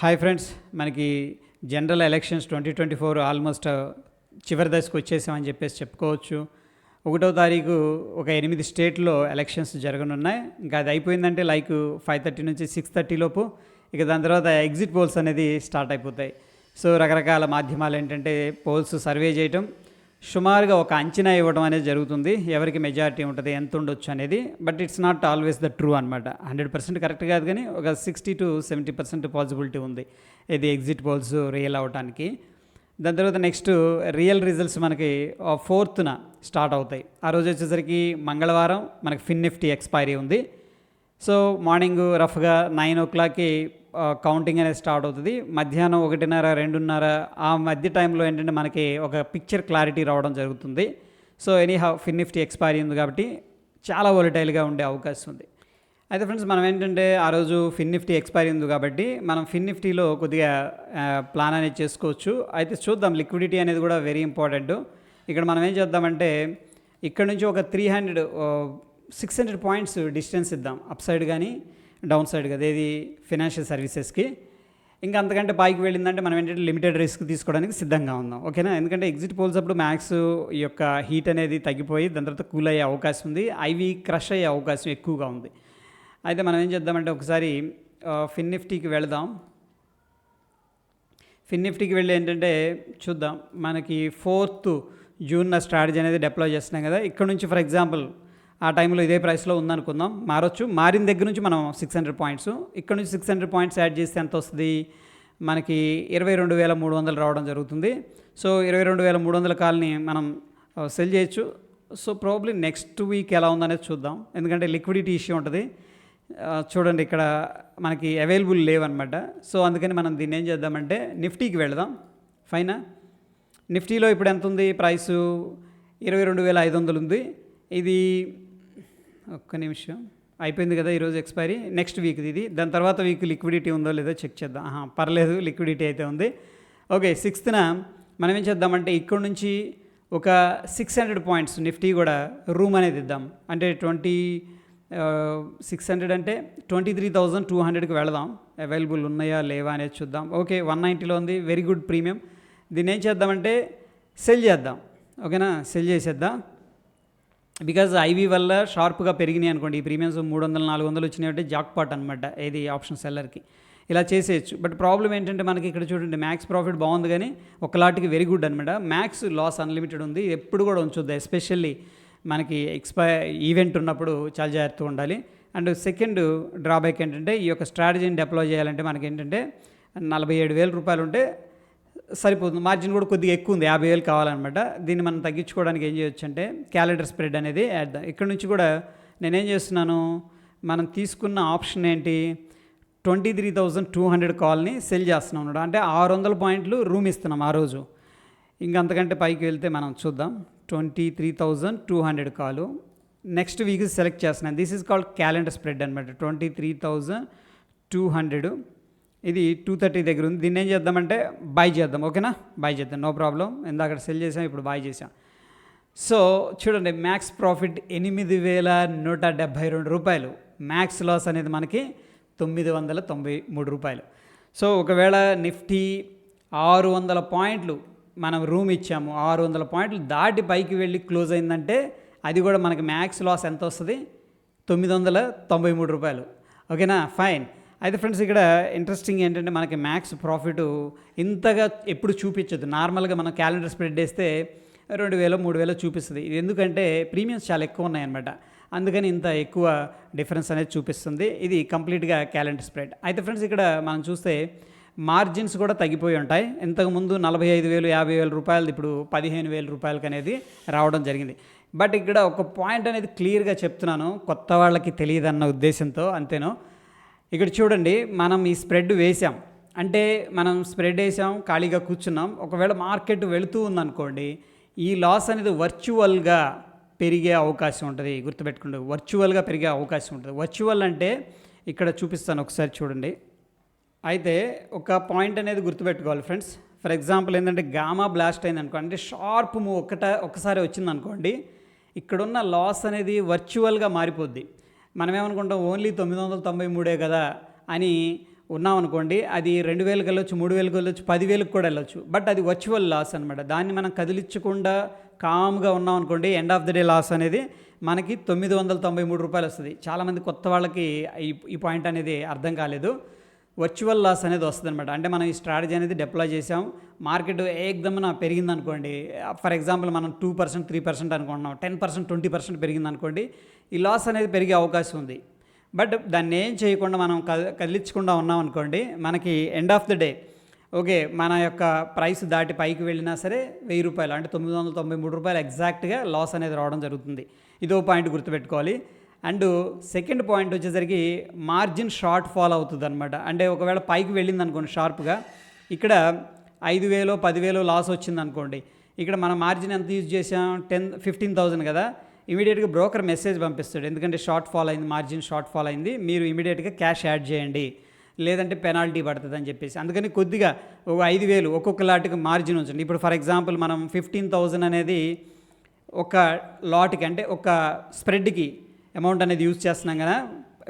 Hi friends మనకి general elections twenty twenty four almost చివరి దశకు వచ్చేసామని చెప్పేసి చెప్పుకోవచ్చు. ఒకటో తారీఖు ఒక ఎనిమిది స్టేట్లో ఎలక్షన్స్ జరగనున్నాయి. ఇంకా అది అయిపోయిందంటే లైక్ ఫైవ్ థర్టీ నుంచి సిక్స్ థర్టీ లోపు ఇక దాని తర్వాత ఎగ్జిట్ పోల్స్ అనేది స్టార్ట్ అయిపోతాయి. సో రకరకాల మాధ్యమాలు ఏంటంటే పోల్స్ సర్వే చేయటం సుమారుగా ఒక అంచనా ఇవ్వడం అనేది జరుగుతుంది. ఎవరికి మెజారిటీ ఉంటుంది ఎంత ఉండొచ్చు అనేది. But it's not always the true అనమాట హండ్రెడ్ పర్సెంట్ కరెక్ట్ కాదు కానీ ఒక sixty to seventy percent possibility ఉంది. ఇది ఎగ్జిట్ పోల్స్ రియల్ అవడానికి దాని తర్వాత నెక్స్ట్ రియల్ రిజల్ట్స్ మనకి ఫోర్త్న స్టార్ట్ అవుతాయి. ఆ రోజు వచ్చేసరికి మంగళవారం మనకి ఫిన్ నిఫ్టీ ఎక్స్పైరీ ఉంది. సో మార్నింగ్ రఫ్గా నైన్ ఓ క్లాక్కి కౌంటింగ్ అనేది స్టార్ట్ అవుతుంది. మధ్యాహ్నం ఒకటిన్నర రెండున్నర ఆ మధ్య టైంలో ఏంటంటే మనకి ఒక పిక్చర్ క్లారిటీ రావడం జరుగుతుంది. So anyhow Fin Nifty expiry ఉంది కాబట్టి చాలా వొలటైల్గా ఉండే అవకాశం ఉంది. అయితే ఫ్రెండ్స్ మనం ఏంటంటే ఆ రోజు ఫిన్ నిఫ్టీ ఎక్స్పైరీ ఉంది కాబట్టి మనం ఫిన్ నిఫ్టీలో కొద్దిగా ప్లాన్ అనేది చేసుకోవచ్చు. అయితే చూద్దాం లిక్విడిటీ అనేది కూడా వెరీ ఇంపార్టెంట్ ఇక్కడ మనం ఏం చేద్దామంటే ఇక్కడ నుంచి ఒక three hundred six hundred points distance ఇద్దాం. అప్ సైడ్ కానీ డౌన్ సైడ్ కదా ఏది ఫినాన్షియల్ సర్వీసెస్కి. ఇంకా అంతకంటే పైకి వెళ్ళిందంటే మనం ఏంటంటే లిమిటెడ్ రిస్క్ తీసుకోవడానికి సిద్ధంగా ఉందాం ఓకేనా? ఎందుకంటే ఎగ్జిట్ పోల్స్ అప్పుడు మ్యాక్స్ ఈ యొక్క హీట్ అనేది తగ్గిపోయి దాని తర్వాత కూల్ అయ్యే అవకాశం ఉంది ఐవి క్రష్ అయ్యే అవకాశం ఎక్కువగా ఉంది. అయితే మనం ఏం చేద్దామంటే ఒకసారి ఫిన్ నిఫ్టీకి వెళదాం. ఫిన్ నిఫ్టీకి వెళ్ళి ఏంటంటే చూద్దాం మనకి ఫోర్త్ జూన్ స్ట్రాటజీ అనేది డిప్లాయ్ చేస్తున్నాం కదా ఇక్కడ నుంచి ఫర్ ఎగ్జాంపుల్ ఆ టైంలో ఇదే ప్రైస్లో ఉందనుకుందాం. మారొచ్చు. మారిన దగ్గర నుంచి మనం సిక్స్ హండ్రెడ్ పాయింట్స్ ఇక్కడ నుంచి సిక్స్ హండ్రెడ్ పాయింట్స్ యాడ్ చేస్తే ఎంత వస్తుంది? మనకి ఇరవై రెండు వేల మూడు వందలు రావడం జరుగుతుంది. సో ఇరవై రెండు వేల మూడు వందల కాల్ని మనం సెల్ చేయొచ్చు. సో ప్రాబ్లీ నెక్స్ట్ వీక్ ఎలా ఉందనేది చూద్దాం. ఎందుకంటే లిక్విడిటీ ఇష్యూ ఉంటుంది. చూడండి ఇక్కడ మనకి అవైలబుల్ లేవన్నమాట. సో అందుకని మనం దీన్ని ఏం చేద్దామంటే నిఫ్టీకి వెళదాం. ఫైనా నిఫ్టీలో ఇప్పుడు ఎంత ఉంది? ప్రైసు ఇరవై రెండు వేల ఐదు వందలు ఉంది. ఇది ఒక్క నిమిషం. అయిపోయింది కదా ఈరోజు ఎక్స్పైరీ? నెక్స్ట్ వీక్ ఇది. దాని తర్వాత వీక్ లిక్విడిటీ ఉందో లేదో చెక్ చేద్దాం. పర్లేదు లిక్విడిటీ అయితే ఉంది. ఓకే సిక్స్త్న మనం ఏం చేద్దామంటే ఇక్కడ నుంచి ఒక సిక్స్ హండ్రెడ్ పాయింట్స్ నిఫ్టీ కూడా రూమ్ అనేది ఇద్దాం. అంటే ట్వంటీ సిక్స్ హండ్రెడ్ అంటే ట్వంటీ త్రీ థౌజండ్ టూ హండ్రెడ్కి వెళదాం. అవైలబుల్ ఉన్నాయా లేవా అనేది చూద్దాం. ఓకే వన్ నైంటీలో ఉంది. Very good premium. దీన్ని ఏం చేద్దామంటే సెల్ చేద్దాం. ఓకేనా? సెల్ చేసేద్దాం. బికాజ్ ఐవీ వల్ల షార్ప్గా పెరిగినాయి అనుకోండి ఈ ప్రీమియమ్స్ మూడు వందలు నాలుగు వందలు వచ్చినాయి అంటే జాక్ అనమాట ఏది ఆప్షన్ సెల్లర్కి. ఇలా చేసేయచ్చు. బట్ ప్రాబ్లం ఏంటంటే మనకి ఇక్కడ చూడండి మ్యాక్స్ ప్రాఫిట్ బాగుంది కానీ ఒకలాటికి వెరీ గుడ్ అనమాట మ్యాక్స్ లాస్ అన్లిమిటెడ్ ఉంది. ఎప్పుడు కూడా ఉంచొద్దు ఎస్పెషల్లీ మనకి ఎక్స్పై ఈవెంట్ ఉన్నప్పుడు చాలా జాగ్రత్తగా ఉండాలి. అండ్ సెకండ్ డ్రాబ్యాక్ ఏంటంటే ఈ యొక్క స్ట్రాటజీని డెప్లాయ్ చేయాలంటే మనకి ఏంటంటే నలభై ఏడు వేల రూపాయలు ఉంటే సరిపోతుంది. మార్జిన్ కూడా కొద్దిగా ఎక్కువ ఉంది. యాభై వేలు కావాలన్నమాట. దీన్ని మనం తగ్గించుకోవడానికి ఏం చేయొచ్చు అంటే క్యాలెండర్ స్ప్రెడ్ అనేది యాడ్ ఇక్కడ నుంచి కూడా నేనేం చేస్తున్నాను మనం తీసుకున్న ఆప్షన్ ఏంటి? Twenty three thousand two hundred కాల్ని సెల్ చేస్తున్నాం అన్నమాట. అంటే ఆరు వందల పాయింట్లు రూమ్ ఇస్తున్నాం ఆ రోజు. ఇంకంతకంటే పైకి వెళ్తే మనం చూద్దాం. Twenty three thousand two hundred call. Next week select చేస్తున్నాను. This is called calendar spread అనమాట twenty three thousand two hundred ఇది టూ థర్టీ దగ్గర ఉంది. దీన్ని ఏం చేద్దామంటే బై చేద్దాం. ఓకేనా? బై చేద్దాం. నో ప్రాబ్లం ఇందాక సెల్ చేసాం ఇప్పుడు బై చేసాం. సో చూడండి మ్యాక్స్ ప్రాఫిట్ ఎనిమిది వేల నూట డెబ్భై రెండు రూపాయలు. మ్యాక్స్ లాస్ అనేది మనకి తొమ్మిది వందల తొంభై మూడు రూపాయలు. సో ఒకవేళ నిఫ్టీ ఆరు వందల పాయింట్లు మనం రూమ్ ఇచ్చాము. ఆరు వందల పాయింట్లు దాటి పైకి వెళ్ళి క్లోజ్ అయిందంటే అది కూడా మనకి మ్యాక్స్ లాస్ ఎంత వస్తుంది? తొమ్మిది వందల తొంభై మూడు రూపాయలు. ఓకేనా? ఫైన్ అయితే ఫ్రెండ్స్ ఇక్కడ ఇంట్రెస్టింగ్ ఏంటంటే మనకి మ్యాక్స్ ప్రాఫిట్ ఇంతగా ఎప్పుడు చూపించదు. నార్మల్గా మనం క్యాలెండర్ స్ప్రెడ్ వేస్తే రెండు వేలు మూడు వేలు చూపిస్తుంది. ఇది ఎందుకంటే ప్రీమియమ్స్ చాలా ఎక్కువ ఉన్నాయన్నమాట. అందుకని ఇంత ఎక్కువ డిఫరెన్స్ అనేది చూపిస్తుంది. ఇది కంప్లీట్గా క్యాలెండర్ స్ప్రెడ్ అయితే ఫ్రెండ్స్ ఇక్కడ మనం చూస్తే మార్జిన్స్ కూడా తగ్గిపోయి ఉంటాయి. ఇంతకుముందు నలభై ఐదు వేలు యాభై వేల రూపాయలు ఇప్పుడు పదిహేను వేల రూపాయలకి అనేది రావడం జరిగింది. బట్ ఇక్కడ ఒక పాయింట్ అనేది క్లియర్గా చెప్తున్నాను. కొత్త వాళ్ళకి తెలియదన్న ఉద్దేశంతో అంతేనో. ఇక్కడ చూడండి మనం ఈ స్ప్రెడ్ వేసాం అంటే మనం స్ప్రెడ్ వేసాం ఖాళీగా కూర్చున్నాం. ఒకవేళ మార్కెట్ వెళుతూ ఉందనుకోండి ఈ లాస్ అనేది వర్చువల్గా పెరిగే అవకాశం ఉంటుంది. గుర్తుపెట్టుకోండి వర్చువల్గా పెరిగే అవకాశం ఉంటుంది. వర్చువల్ అంటే ఇక్కడ చూపిస్తాను ఒకసారి చూడండి. అయితే ఒక పాయింట్ అనేది గుర్తుపెట్టుకోవాలి ఫ్రెండ్స్. ఫర్ ఎగ్జాంపుల్ ఏంటంటే గామా బ్లాస్ట్ అయింది అనుకోండి అంటే షార్ప్ మూవ్ ఒక్కట ఒకసారి వచ్చింది అనుకోండి ఇక్కడున్న లాస్ అనేది వర్చువల్గా మారిపోద్ది. మనమేమనుకుంటాం ఓన్లీ తొమ్మిది వందల తొంభై మూడే కదా అని ఉన్నాం అనుకోండి అది రెండు వేలకు వెళ్ళొచ్చు మూడు వేలకు వెళ్ళొచ్చు పదివేలకు కూడా వెళ్ళొచ్చు. బట్ అది వర్చువల్ లాస్ అనమాట దాన్ని మనం కదిలించకుండా కామ్గా ఉన్నాం అనుకోండి end of the day loss అనేది మనకి తొమ్మిది వందల తొంభై మూడు రూపాయలు వస్తుంది చాలామంది కొత్త వాళ్ళకి ఈ ఈ పాయింట్ అనేది అర్థం కాలేదు. వర్చువల్ లాస్ అనేది వస్తుంది అనమాట అంటే మనం ఈ స్ట్రాటజీ అనేది డిప్లాయ్ చేసాం మార్కెట్ ఏకదమ్మున పెరిగింది అనుకోండి ఫర్ ఎగ్జాంపుల్ మనం టూ పర్సెంట్ త్రీ పర్సెంట్ అనుకుంటున్నాం. టెన్ పర్సెంట్ ట్వంటీ పర్సెంట్ పెరిగింది అనుకోండి ఈ లాస్ అనేది పెరిగే అవకాశం ఉంది. బట్ దాన్ని ఏం చేయకుండా మనం కదిలించకుండా ఉన్నాం అనుకోండి మనకి end of the day okay మన యొక్క ప్రైస్ దాటి పైకి వెళ్ళినా సరే వెయ్యి రూపాయలు అంటే తొమ్మిది వందల తొంభై మూడు రూపాయలు ఎగ్జాక్ట్గా లాస్ అనేది రావడం జరుగుతుంది. ఇదో పాయింట్ గుర్తుపెట్టుకోవాలి. అండ్ సెకండ్ పాయింట్ వచ్చేసరికి మార్జిన్ షార్ట్ ఫాల్ అవుతుంది అనమాట అంటే ఒకవేళ పైకి వెళ్ళింది అనుకోండి షార్ప్గా ఇక్కడ ఐదు వేలో పదివేలో లాస్ వచ్చింది అనుకోండి ఇక్కడ మన మార్జిన్ ఎంత యూజ్ చేసాం టెన్ ఫిఫ్టీన్ థౌసండ్ కదా ఇమీడియట్గా బ్రోకర్ మెసేజ్ పంపిస్తాడు. ఎందుకంటే షార్ట్ ఫాల్ అయింది మార్జిన్ షార్ట్ ఫాల్ అయింది మీరు ఇమీడియట్గా క్యాష్ యాడ్ చేయండి లేదంటే పెనాల్టీ పడుతుంది అని చెప్పేసి. అందుకని కొద్దిగా ఒక ఐదు వేలు ఒక్కొక్క లాట్కి మార్జిన్ ఉంచండి. ఇప్పుడు ఫర్ ఎగ్జాంపుల్ మనం ఫిఫ్టీన్ థౌజండ్ అనేది ఒక లాట్కి అంటే ఒక స్ప్రెడ్కి అమౌంట్ అనేది యూజ్ చేస్తున్నాం కదా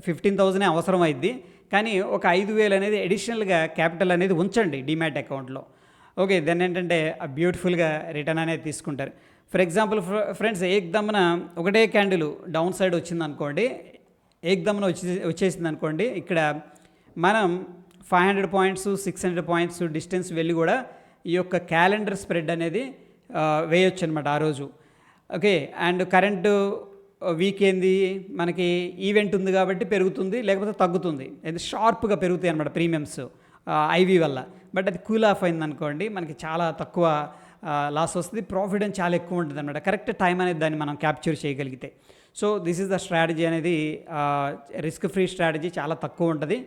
ఫిఫ్టీన్ థౌజండ్ అవసరం అయింది కానీ ఒక ఐదు వేలు అనేది అడిషనల్గా క్యాపిటల్ అనేది ఉంచండి డిమాట్ అకౌంట్లో ఓకే దెన్ ఏంటంటే బ్యూటిఫుల్గా రిటర్న్ అనేది తీసుకుంటారు. ఫర్ ఎగ్జాంపుల్ ఫ్రెండ్స్ ఏకదమ్మున ఒకటే క్యాండిల్ డౌన్ సైడ్ వచ్చింది అనుకోండి ఏకదమ్మున వచ్చి వచ్చేసింది అనుకోండి ఇక్కడ మనం five hundred points six hundred points distance వెళ్ళి కూడా ఈ యొక్క క్యాలెండర్ స్ప్రెడ్ అనేది వేయొచ్చు అనమాట ఆ రోజు. ఓకే అండ్ కరెంటు వీక్ ఏంది? మనకి ఈవెంట్ ఉంది కాబట్టి పెరుగుతుంది లేకపోతే తగ్గుతుంది. అది షార్ప్గా పెరుగుతాయి అనమాట ప్రీమియమ్స్ ఐవి వల్ల. బట్ అది కూల్ ఆఫ్ అయింది అనుకోండి మనకి చాలా తక్కువ లాస్ వస్తుంది. ప్రాఫిట్ అని చాలా ఎక్కువ ఉంటుంది అనమాట కరెక్ట్ టైం అనేది దాన్ని మనం క్యాప్చర్ చేయగలిగితే. So this is the strategy అనేది రిస్క్ ఫ్రీ స్ట్రాటజీ చాలా తక్కువ ఉంటుంది.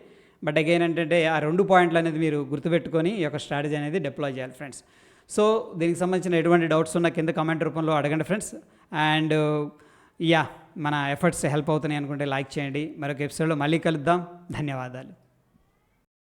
బట్ అగైన్ ఏంటంటే ఆ రెండు పాయింట్లు అనేది మీరు గుర్తుపెట్టుకొని ఈ యొక్క స్ట్రాటజీ అనేది డిప్లాయ్ చేయాలి ఫ్రెండ్స్ సో దీనికి సంబంధించిన ఎటువంటి డౌట్స్ ఉన్నా కింద కమెంట్ రూపంలో అడగండి ఫ్రెండ్స్ అండ్ యా మన ఎఫర్ట్స్ హెల్ప్ అవుతున్నాయి అనుకుంటే లైక్ చేయండి. మరొక ఎపిసోడ్లో మళ్ళీ కలుద్దాం. ధన్యవాదాలు.